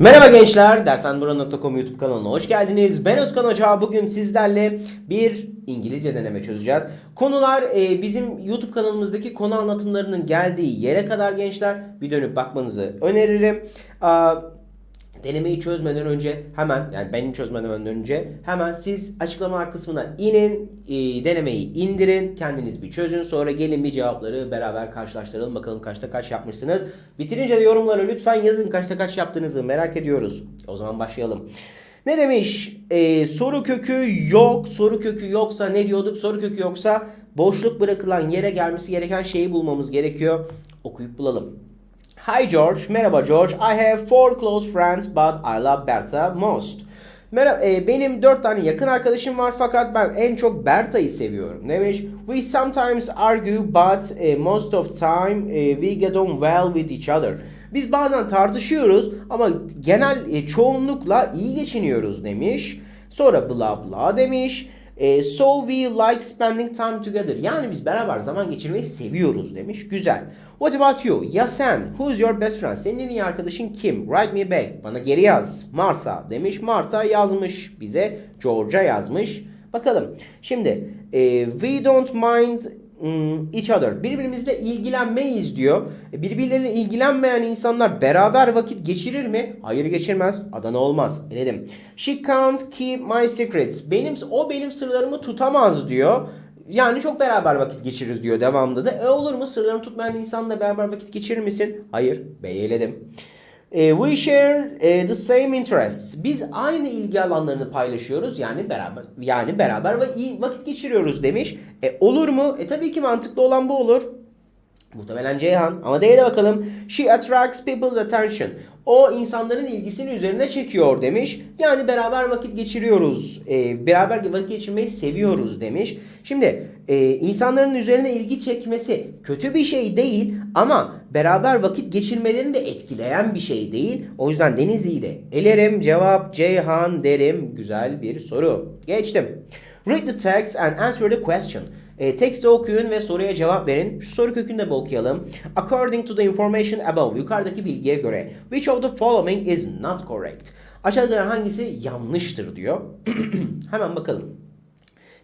Merhaba gençler, dersenbura.com YouTube kanalına hoş geldiniz. Ben Özkan Hoca. Bugün sizlerle bir İngilizce deneme çözeceğiz. Konular e, bizim YouTube kanalımızdaki konu anlatımlarının geldiği yere kadar gençler bir dönüp bakmanızı öneririm. Aa, Denemeyi çözmeden önce hemen yani benim çözmeden önce hemen siz açıklamalar kısmına inin, e, denemeyi indirin, kendiniz bir çözün. Sonra gelin bir cevapları beraber karşılaştıralım. Bakalım kaçta kaç yapmışsınız. Bitirince de yorumlara lütfen yazın kaçta kaç yaptığınızı merak ediyoruz. O zaman başlayalım. Ne demiş? E, soru kökü yok. Soru kökü yoksa ne diyorduk? Soru kökü yoksa boşluk bırakılan yere gelmesi gereken şeyi bulmamız gerekiyor. Okuyup bulalım. Hi George, merhaba George. I have four close friends but I love Bertha most. Merhaba, e, benim dört tane yakın arkadaşım var fakat ben en çok Berta'yı seviyorum demiş. We sometimes argue but e, most of time e, we get on well with each other. Biz bazen tartışıyoruz ama genel e, çoğunlukla iyi geçiniyoruz demiş. Sonra bla bla demiş. E, so we like spending time together. Yani biz beraber zaman geçirmeyi seviyoruz demiş. Güzel. What about you? Ya sen? Who's your best friend? Senin en iyi arkadaşın kim? Write me back. Bana geri yaz. Martha demiş. Martha yazmış bize. George'a yazmış. Bakalım. Şimdi e, we don't mind each other. Birbirimizle ilgilenmeyiz diyor. E, Birbirleriyle ilgilenmeyen insanlar beraber vakit geçirir mi? Hayır geçirmez. Adana olmaz. Eledim. She can't keep my secrets. Benim o benim sırlarımı tutamaz diyor. Yani çok beraber vakit geçiririz diyor devamında da. E olur mu sırlarını tutmayan insanla beraber vakit geçirir misin? Hayır. B'yi eledim. E, we share e, the same interests. Biz aynı ilgi alanlarını paylaşıyoruz. Yani beraber yani beraber ve iyi vakit geçiriyoruz demiş. E olur mu? E tabii ki mantıklı olan bu olur. Muhtemelen Ceyhan. Ama D'ye de bakalım. She attracts people's attention. O insanların ilgisini üzerine çekiyor demiş. Yani beraber vakit geçiriyoruz. Ee, beraber vakit geçirmeyi seviyoruz demiş. Şimdi e, insanların üzerine ilgi çekmesi kötü bir şey değil ama beraber vakit geçirmelerini de etkileyen bir şey değil. O yüzden Denizli'yi de elerim. Cevap Ceyhan derim. Güzel bir soru. Geçtim. Read the text and answer the question. E, teksti okuyun ve soruya cevap verin. Şu soru kökünü de bir okuyalım. According to the information above, yukarıdaki bilgiye göre, which of the following is not correct? Aşağıdakilerden hangisi yanlıştır diyor. Hemen bakalım.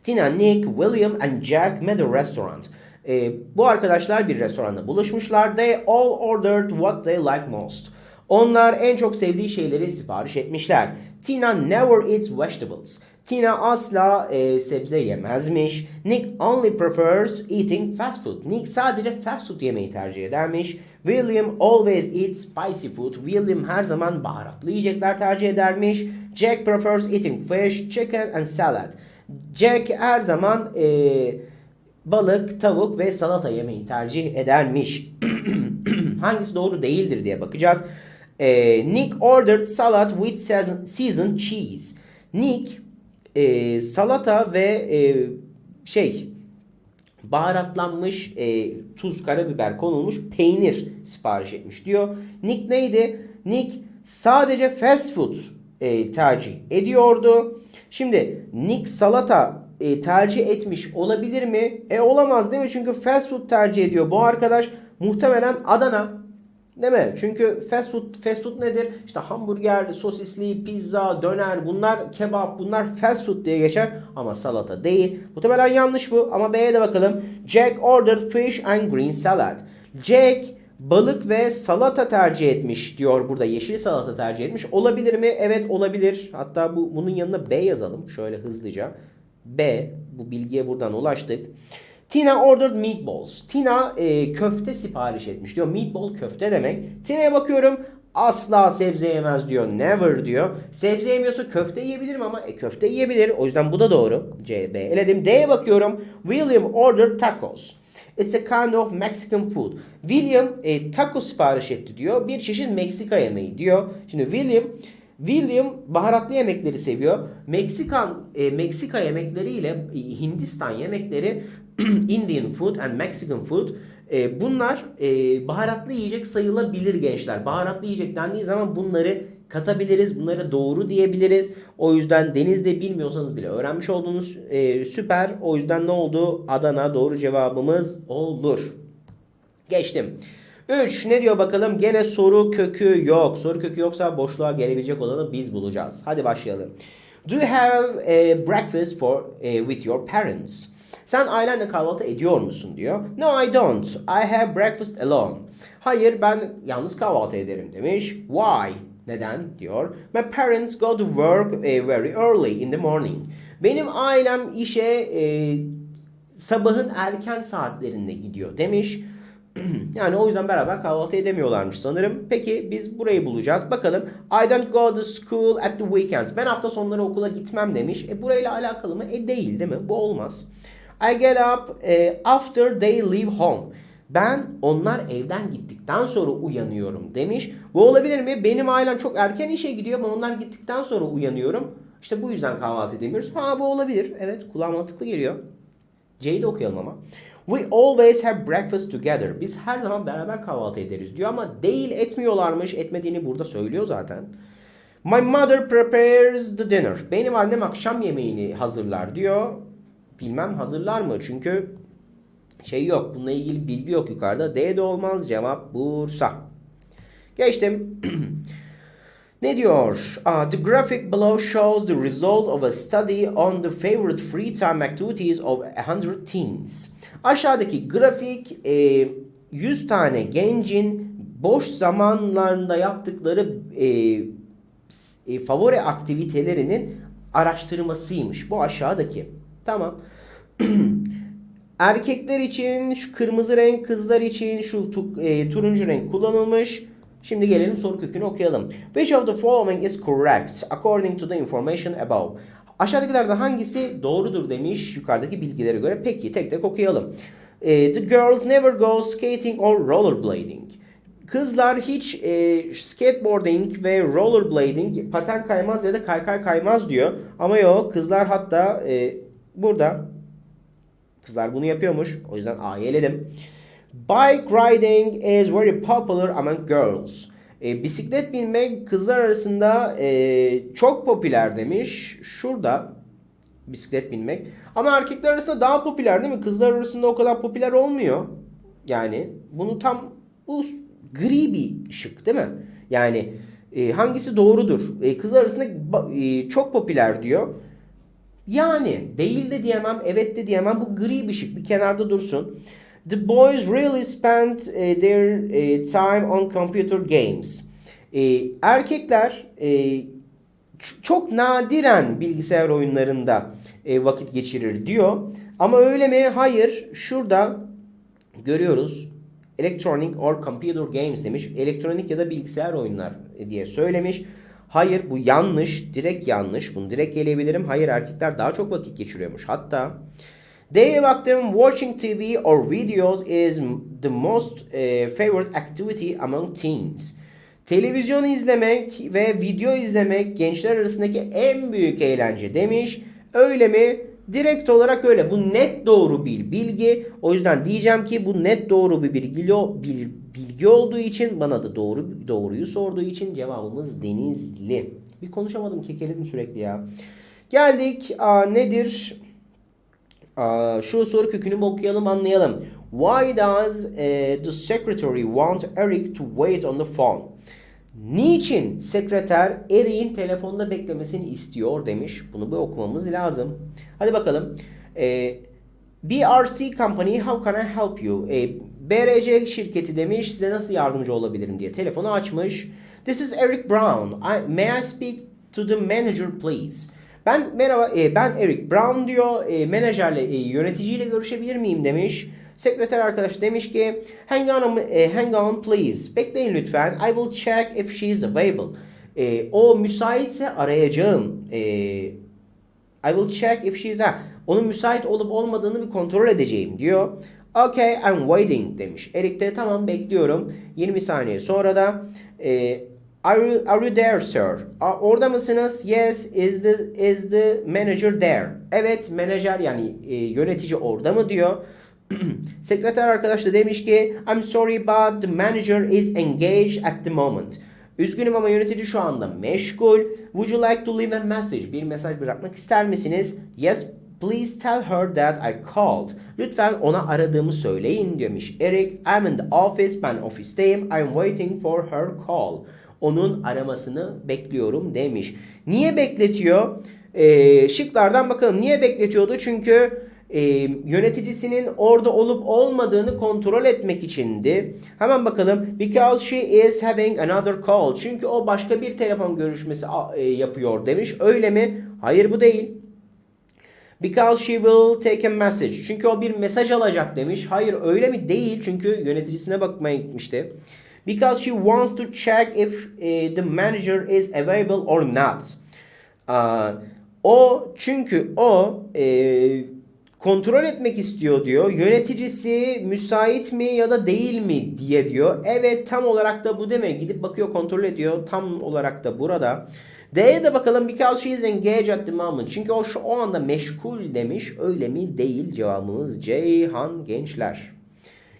Tina, Nick, William and Jack met a restaurant. E, bu arkadaşlar bir restoranda buluşmuşlar. They all ordered what they like most. Onlar en çok sevdiği şeyleri sipariş etmişler. Tina never eats vegetables. Tina asla e, sebze yemezmiş. Nick only prefers eating fast food. Nick sadece fast food yemeyi tercih edermiş. William always eats spicy food. William her zaman baharatlı yiyecekler tercih edermiş. Jack prefers eating fish, chicken and salad. Jack her zaman e, balık, tavuk ve salata yemeyi tercih edermiş. Hangisi doğru değildir diye bakacağız. E, Nick ordered salad with season- seasoned cheese. Nick e, salata ve e, şey baharatlanmış e, tuz karabiber konulmuş peynir sipariş etmiş diyor. Nick neydi? Nick sadece fast food e, tercih ediyordu. Şimdi Nick salata e, tercih etmiş olabilir mi? E olamaz değil mi? Çünkü fast food tercih ediyor. Bu arkadaş muhtemelen Adana Değil mi? Çünkü fast food, fast food nedir? İşte hamburger, sosisli, pizza, döner bunlar kebap bunlar fast food diye geçer ama salata değil. Muhtemelen yanlış bu ama B'ye de bakalım. Jack ordered fish and green salad. Jack balık ve salata tercih etmiş diyor burada. Yeşil salata tercih etmiş. Olabilir mi? Evet olabilir. Hatta bu bunun yanına B yazalım şöyle hızlıca. B bu bilgiye buradan ulaştık. Tina ordered meatballs. Tina e, köfte sipariş etmiş diyor. Meatball köfte demek. Tina'ya bakıyorum. Asla sebze yemez diyor. Never diyor. Sebze yemiyorsa köfte yiyebilirim ama e, köfte yiyebilir. O yüzden bu da doğru. C, B eledim. D'ye bakıyorum. William ordered tacos. It's a kind of Mexican food. William e, taco sipariş etti diyor. Bir çeşit Meksika yemeği diyor. Şimdi William William baharatlı yemekleri seviyor. Meksikan e, Meksika yemekleri ile e, Hindistan yemekleri Indian food and Mexican food e, bunlar e, baharatlı yiyecek sayılabilir gençler. Baharatlı yiyecek dendiği zaman bunları katabiliriz. Bunlara doğru diyebiliriz. O yüzden denizde bilmiyorsanız bile öğrenmiş olduğunuz e, süper. O yüzden ne oldu? Adana doğru cevabımız olur. Geçtim. 3. Ne diyor bakalım? Gene soru kökü yok. Soru kökü yoksa boşluğa gelebilecek olanı biz bulacağız. Hadi başlayalım. Do you have a breakfast for eh, with your parents? Sen ailenle kahvaltı ediyor musun diyor. No I don't. I have breakfast alone. Hayır ben yalnız kahvaltı ederim demiş. Why? Neden diyor. My parents go to work eh, very early in the morning. Benim ailem işe eh, sabahın erken saatlerinde gidiyor demiş. yani o yüzden beraber kahvaltı edemiyorlarmış sanırım. Peki biz burayı bulacağız. Bakalım. I don't go to school at the weekends. Ben hafta sonları okula gitmem demiş. E burayla alakalı mı? E değil değil mi? Bu olmaz. I get up eh, after they leave home. Ben onlar evden gittikten sonra uyanıyorum demiş. Bu olabilir mi? Benim ailem çok erken işe gidiyor ama onlar gittikten sonra uyanıyorum. İşte bu yüzden kahvaltı edemiyoruz. Ha bu olabilir. Evet kulağa mantıklı geliyor. C'yi de okuyalım ama. We always have breakfast together. Biz her zaman beraber kahvaltı ederiz diyor ama değil etmiyorlarmış. Etmediğini burada söylüyor zaten. My mother prepares the dinner. Benim annem akşam yemeğini hazırlar diyor. Bilmem hazırlar mı? Çünkü şey yok. Bununla ilgili bilgi yok yukarıda. D de olmaz. Cevap Bursa. Geçtim. Ne diyor? Uh, the graphic below shows the result of a study on the favorite free time activities of 100 teens. Aşağıdaki grafik e, 100 tane gencin boş zamanlarında yaptıkları e, e, favori aktivitelerinin araştırmasıymış. Bu aşağıdaki. Tamam. Erkekler için şu kırmızı renk, kızlar için şu tu- e, turuncu renk kullanılmış. Şimdi gelelim soru kökünü okuyalım. Which of the following is correct according to the information above? Aşağıdakilerden hangisi doğrudur demiş yukarıdaki bilgilere göre. Peki tek tek okuyalım. E, the girls never go skating or rollerblading. Kızlar hiç e, skateboarding ve rollerblading paten kaymaz ya da kaykay kaymaz diyor. Ama yok kızlar hatta e, burada kızlar bunu yapıyormuş. O yüzden A'yı eledim. Bike riding is very popular among girls. E, bisiklet binmek kızlar arasında e, çok popüler demiş. Şurada bisiklet binmek. Ama erkekler arasında daha popüler değil mi? Kızlar arasında o kadar popüler olmuyor. Yani bunu tam bu gri bir şık değil mi? Yani e, hangisi doğrudur? E, kızlar arasında e, çok popüler diyor. Yani değil de diyemem, evet de diyemem. Bu gri bir şık. Bir kenarda dursun. The boys really spent eh, their eh, time on computer games. Eh, erkekler çok nadiren bilgisayar oyunlarında vakit geçirir diyor. Ama öyle mi? Hayır. Şurada görüyoruz. Electronic or computer games demiş. Elektronik ya da bilgisayar oyunlar diye söylemiş. Hayır bu yanlış. Direkt yanlış. Bunu direkt eleyebilirim. Hayır erkekler daha çok vakit geçiriyormuş. Hatta Daily baktım watching TV or videos is the most eh, favorite activity among teens. Televizyon izlemek ve video izlemek gençler arasındaki en büyük eğlence demiş. Öyle mi? Direkt olarak öyle. Bu net doğru bir bilgi. O yüzden diyeceğim ki bu net doğru bir bilgi, bilgi olduğu için bana da doğru doğruyu sorduğu için cevabımız Denizli. Bir konuşamadım kekeledim sürekli ya. Geldik aa, nedir? Aa, şu soru kökünü okuyalım anlayalım. Why does eh, the secretary want Eric to wait on the phone? Niçin sekreter Eric'in telefonda beklemesini istiyor demiş. Bunu bir okumamız lazım. Hadi bakalım. Eh, BRC Company how can I help you? Eh, BRC şirketi demiş size nasıl yardımcı olabilirim diye telefonu açmış. This is Eric Brown. I, may I speak to the manager please? Ben merhaba e, ben Eric Brown diyor. E, menajerle e, yöneticiyle görüşebilir miyim demiş. Sekreter arkadaş demiş ki hang on, e, hang on please. Bekleyin lütfen. I will check if she is available. E, o müsaitse arayacağım. E, I will check if she is ha, onun müsait olup olmadığını bir kontrol edeceğim diyor. Okay, I'm waiting demiş. Eric de tamam bekliyorum. 20 saniye sonra da e, Are you, are you there sir? A- Orada mısınız? Yes. Is the is the manager there? Evet, menajer yani e, yönetici orada mı diyor. Sekreter arkadaş da demiş ki I'm sorry but the manager is engaged at the moment. Üzgünüm ama yönetici şu anda meşgul. Would you like to leave a message? Bir mesaj bırakmak ister misiniz? Yes Please tell her that I called. Lütfen ona aradığımı söyleyin demiş. Eric, I'm in the office. Ben ofisteyim. I'm waiting for her call. Onun aramasını bekliyorum demiş. Niye bekletiyor? Ee, şıklardan bakalım. Niye bekletiyordu? Çünkü e, yöneticisinin orada olup olmadığını kontrol etmek içindi. Hemen bakalım. Because she is having another call. Çünkü o başka bir telefon görüşmesi e, yapıyor demiş. Öyle mi? Hayır bu değil. Because she will take a message. Çünkü o bir mesaj alacak demiş. Hayır öyle mi? Değil. Çünkü yöneticisine bakmaya gitmişti. Because she wants to check if eh, the manager is available or not. Aa, o çünkü o eh, kontrol etmek istiyor diyor. Yöneticisi müsait mi ya da değil mi diye diyor. Evet tam olarak da bu deme. Gidip bakıyor kontrol ediyor. Tam olarak da burada. D'ye de bakalım because she is engaged at the moment. Çünkü o şu o anda meşgul demiş. Öyle mi? Değil. Cevabımız Ceyhan gençler.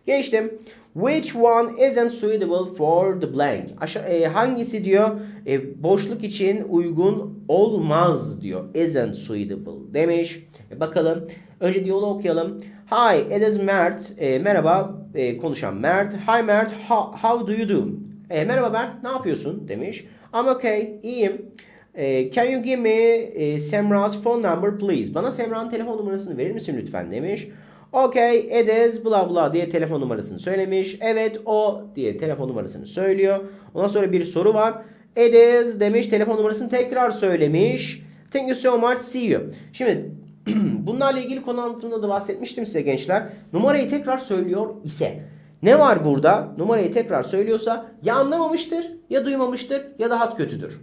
Geçtim. Which one isn't suitable for the blank? Aşağı, e, hangisi diyor e, boşluk için uygun olmaz diyor. Isn't suitable demiş. E, bakalım. Önce diyaloğu okuyalım. Hi, it is Mert. E, merhaba, e, konuşan Mert. Hi Mert, how, how do you do? E, merhaba Mert, ne yapıyorsun? demiş. I'm okay, iyiyim. E, can you give me e, Semra's phone number please? Bana Semra'nın telefon numarasını verir misin lütfen demiş. Okay, it is bla bla diye telefon numarasını söylemiş. Evet o diye telefon numarasını söylüyor. Ondan sonra bir soru var. It is demiş telefon numarasını tekrar söylemiş. Thank you so much, see you. Şimdi bunlarla ilgili konu anlatımında da bahsetmiştim size gençler. Numarayı tekrar söylüyor ise. Ne var burada? Numarayı tekrar söylüyorsa ya anlamamıştır ya duymamıştır ya da hat kötüdür.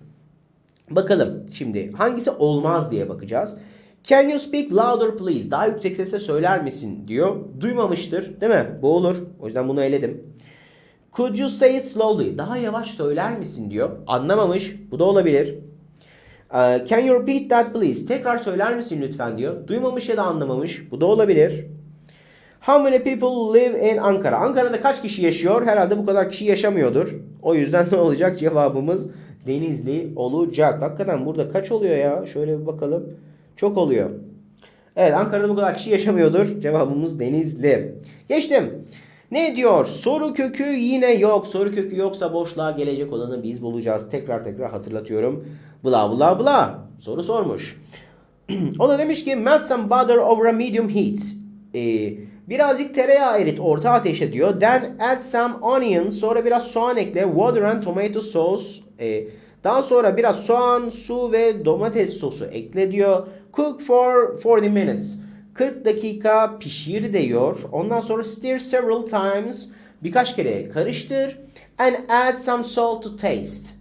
Bakalım şimdi hangisi olmaz diye bakacağız. Can you speak louder please? Daha yüksek sesle söyler misin diyor. Duymamıştır değil mi? Bu olur. O yüzden bunu eledim. Could you say it slowly? Daha yavaş söyler misin diyor. Anlamamış. Bu da olabilir. Uh, can you repeat that please? Tekrar söyler misin lütfen diyor. Duymamış ya da anlamamış. Bu da olabilir. How many people live in Ankara? Ankara'da kaç kişi yaşıyor? Herhalde bu kadar kişi yaşamıyordur. O yüzden ne olacak? Cevabımız Denizli olacak. Hakikaten burada kaç oluyor ya? Şöyle bir bakalım. Çok oluyor. Evet Ankara'da bu kadar kişi yaşamıyordur. Cevabımız Denizli. Geçtim. Ne diyor? Soru kökü yine yok. Soru kökü yoksa boşluğa gelecek olanı biz bulacağız. Tekrar tekrar hatırlatıyorum. Bla bla bla. Soru sormuş. o da demiş ki melt some butter over a medium heat. Ee, birazcık tereyağı erit orta ateşe diyor. Then add some onions. Sonra biraz soğan ekle. Water and tomato sauce. Ee, daha sonra biraz soğan, su ve domates sosu ekle diyor. Cook for 40 minutes. 40 dakika pişir diyor. Ondan sonra stir several times. Birkaç kere karıştır. And add some salt to taste.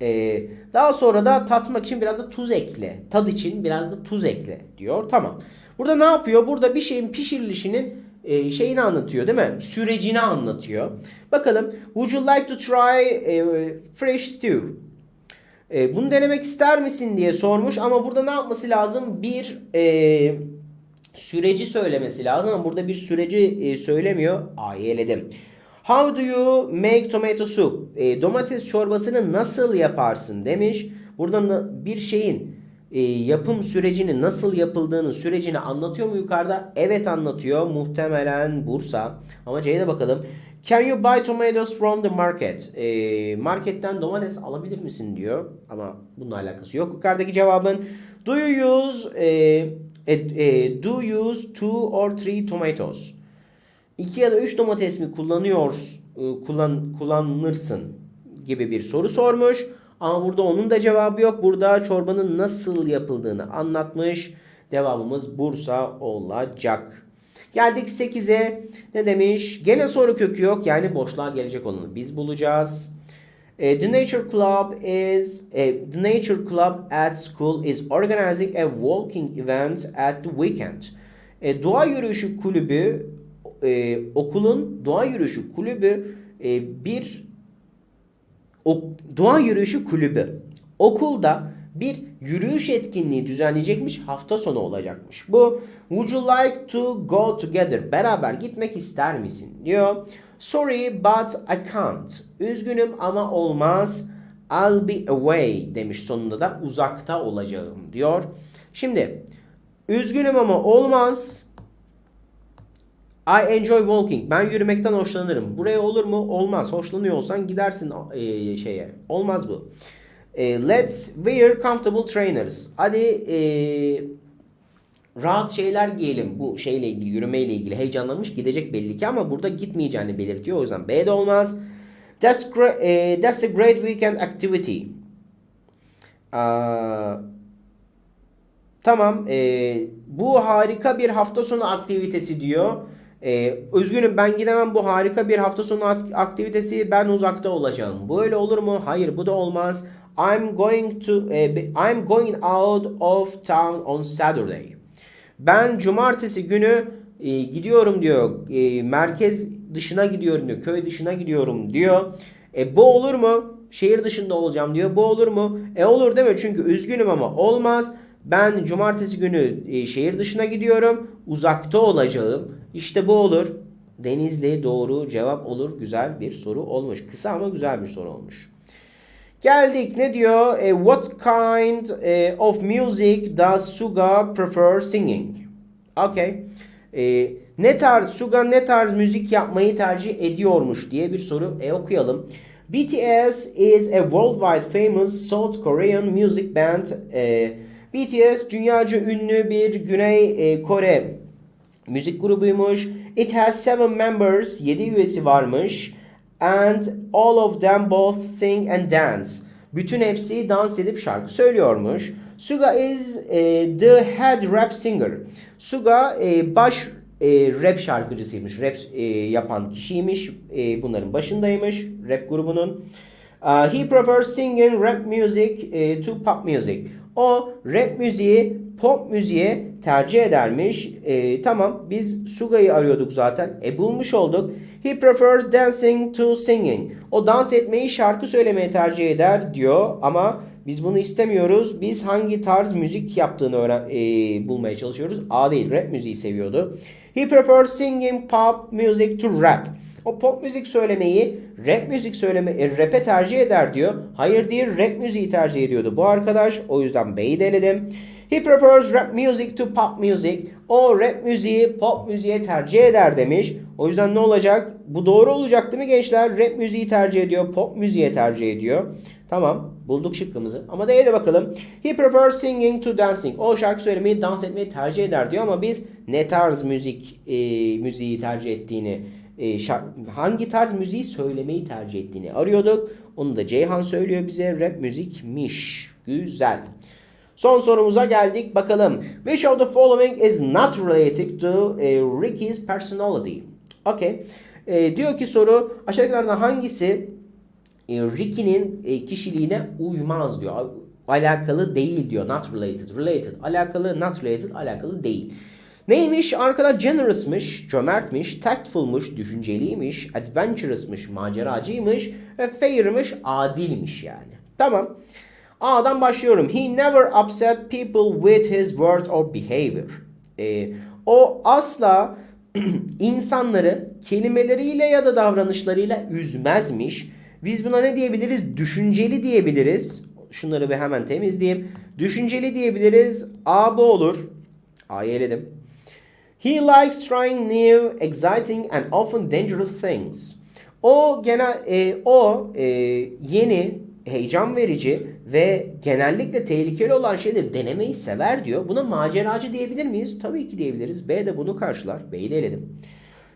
Ee, daha sonra da tatmak için biraz da tuz ekle. Tad için biraz da tuz ekle diyor. Tamam. Burada ne yapıyor? Burada bir şeyin pişirilişinin e, şeyini anlatıyor değil mi? Sürecini anlatıyor. Bakalım. Would you like to try e, fresh stew? E, bunu denemek ister misin diye sormuş ama burada ne yapması lazım? Bir e, süreci söylemesi lazım ama burada bir süreci e, söylemiyor. A'yı. How do you make tomato soup? E, domates çorbasını nasıl yaparsın demiş. Burada bir şeyin e, yapım sürecini nasıl yapıldığını sürecini anlatıyor mu yukarıda? Evet anlatıyor. Muhtemelen Bursa. Ama C'ye de bakalım. Can you buy tomatoes from the market? E, marketten domates alabilir misin diyor. Ama bununla alakası yok. Yukarıdaki cevabın do you use e, e, e, do you use two or three tomatoes? 2 ya da 3 domates mi kullanıyor e, kullan kullanırsın gibi bir soru sormuş. Ama burada onun da cevabı yok. Burada çorbanın nasıl yapıldığını anlatmış. Devamımız Bursa olacak. Geldik 8'e. Ne demiş? Gene soru kökü yok. Yani boşluğa gelecek olanı biz bulacağız. Eh, the Nature Club is the Nature Club at school is organizing a walking event at the weekend. Eh, doğa yürüyüşü kulübü eh, okulun doğa yürüyüşü kulübü bir o, doğa yürüyüşü kulübü okulda bir yürüyüş etkinliği düzenleyecekmiş hafta sonu olacakmış. Bu would you like to go together beraber gitmek ister misin diyor. Sorry but I can't. Üzgünüm ama olmaz. I'll be away demiş sonunda da uzakta olacağım diyor. Şimdi Üzgünüm ama olmaz. I enjoy walking. Ben yürümekten hoşlanırım. Buraya olur mu? Olmaz. Hoşlanıyorsan gidersin e, şeye. Olmaz bu. E, let's wear comfortable trainers. Hadi e, rahat şeyler giyelim. Bu şeyle ilgili, yürümeyle ilgili heyecanlanmış gidecek belli ki ama burada gitmeyeceğini belirtiyor. O yüzden B de olmaz. That's, e, that's a great weekend activity. Aa, Tamam. e, bu harika bir hafta sonu aktivitesi diyor. E, üzgünüm ben gidemem bu harika bir hafta sonu ak- aktivitesi ben uzakta olacağım. Böyle olur mu? Hayır bu da olmaz. I'm going to be- I'm going out of town on Saturday. Ben cumartesi günü e, gidiyorum diyor. E, merkez dışına gidiyorum diyor. Köy dışına gidiyorum diyor. E, bu olur mu? Şehir dışında olacağım diyor. Bu olur mu? E olur değil mi? Çünkü üzgünüm ama olmaz. Ben cumartesi günü e, şehir dışına gidiyorum. Uzakta olacağım. İşte bu olur. Denizli doğru cevap olur. Güzel bir soru olmuş. Kısa ama güzel bir soru olmuş. Geldik ne diyor? E, what kind e, of music does Suga prefer singing? Okay. E, ne tarz Suga ne tarz müzik yapmayı tercih ediyormuş diye bir soru e, okuyalım. BTS is a worldwide famous South Korean music band. E, BTS dünyaca ünlü bir Güney Kore müzik grubuymuş. It has seven members, 7 üyesi varmış. And all of them both sing and dance. Bütün hepsi dans edip şarkı söylüyormuş. Suga is eh, the head rap singer. Suga eh, baş eh, rap şarkıcısıymış. Rap eh, yapan kişiymiş. Eh, bunların başındaymış. Rap grubunun. Uh, he prefers singing rap music eh, to pop music. O rap müziği pop müziğe tercih edermiş. E, tamam biz Suga'yı arıyorduk zaten. E bulmuş olduk. He prefers dancing to singing. O dans etmeyi şarkı söylemeyi tercih eder diyor ama biz bunu istemiyoruz. Biz hangi tarz müzik yaptığını öğren e, bulmaya çalışıyoruz. A değil rap müziği seviyordu. He prefers singing pop music to rap. O pop müzik söylemeyi rap müzik söyleme e, rap'e tercih eder diyor. Hayır değil rap müziği tercih ediyordu bu arkadaş. O yüzden B'yi de eledim. He prefers rap music to pop music. O rap müziği pop müziğe tercih eder demiş. O yüzden ne olacak? Bu doğru olacak değil mi gençler? Rap müziği tercih ediyor, pop müziğe tercih ediyor. Tamam, bulduk şıkkımızı. Ama D'ye de bakalım. He prefers singing to dancing. O şarkı söylemeyi, dans etmeyi tercih eder diyor ama biz ne tarz müzik e, müziği tercih ettiğini, e, hangi tarz müziği söylemeyi tercih ettiğini arıyorduk. Onu da Ceyhan söylüyor bize. Rap müzikmiş. Güzel. Son sorumuza geldik. Bakalım. Which of the following is not related to eh, Ricky's personality? Okay. Eh, diyor ki soru aşağıdakilerden hangisi e, Ricky'nin e, kişiliğine uymaz diyor. Alakalı değil diyor. Not related. Related. Alakalı. Not related. Alakalı değil. Neymiş? Arkadaş generous'mış, cömertmiş, tactful'muş, düşünceliymiş, adventurous'mış, maceracıymış ve fair'mış, adilmiş yani. Tamam. A'dan başlıyorum. He never upset people with his words or behavior. Ee, o asla insanları kelimeleriyle ya da davranışlarıyla üzmezmiş. Biz buna ne diyebiliriz? Düşünceli diyebiliriz. Şunları bir hemen temizleyeyim. Düşünceli diyebiliriz. A bu olur. A'yı eledim. He likes trying new, exciting and often dangerous things. O genel e, o e, yeni, heyecan verici ve genellikle tehlikeli olan şeyleri denemeyi sever diyor. Buna maceracı diyebilir miyiz? Tabii ki diyebiliriz. B de bunu karşılar. B'yi de eledim.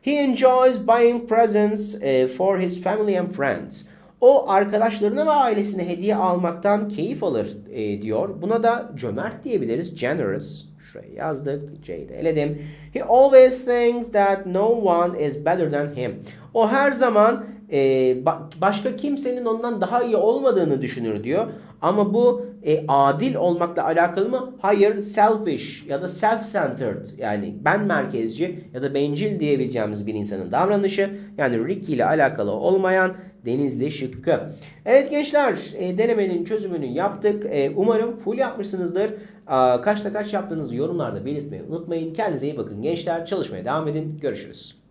He enjoys buying presents eh, for his family and friends. O arkadaşlarına ve ailesine hediye almaktan keyif alır eh, diyor. Buna da cömert diyebiliriz. Generous. Şuraya yazdık. C'yi de eledim. He always thinks that no one is better than him. O her zaman e, ba- başka kimsenin ondan daha iyi olmadığını düşünür diyor. Ama bu e, adil olmakla alakalı mı? Hayır, selfish ya da self-centered yani ben merkezci ya da bencil diyebileceğimiz bir insanın davranışı. Yani Ricky ile alakalı olmayan Denizli şıkkı. Evet gençler e, denemenin çözümünü yaptık. E, umarım full yapmışsınızdır. Aa, kaçta kaç yaptığınızı yorumlarda belirtmeyi unutmayın. Kendinize iyi bakın gençler. Çalışmaya devam edin. Görüşürüz.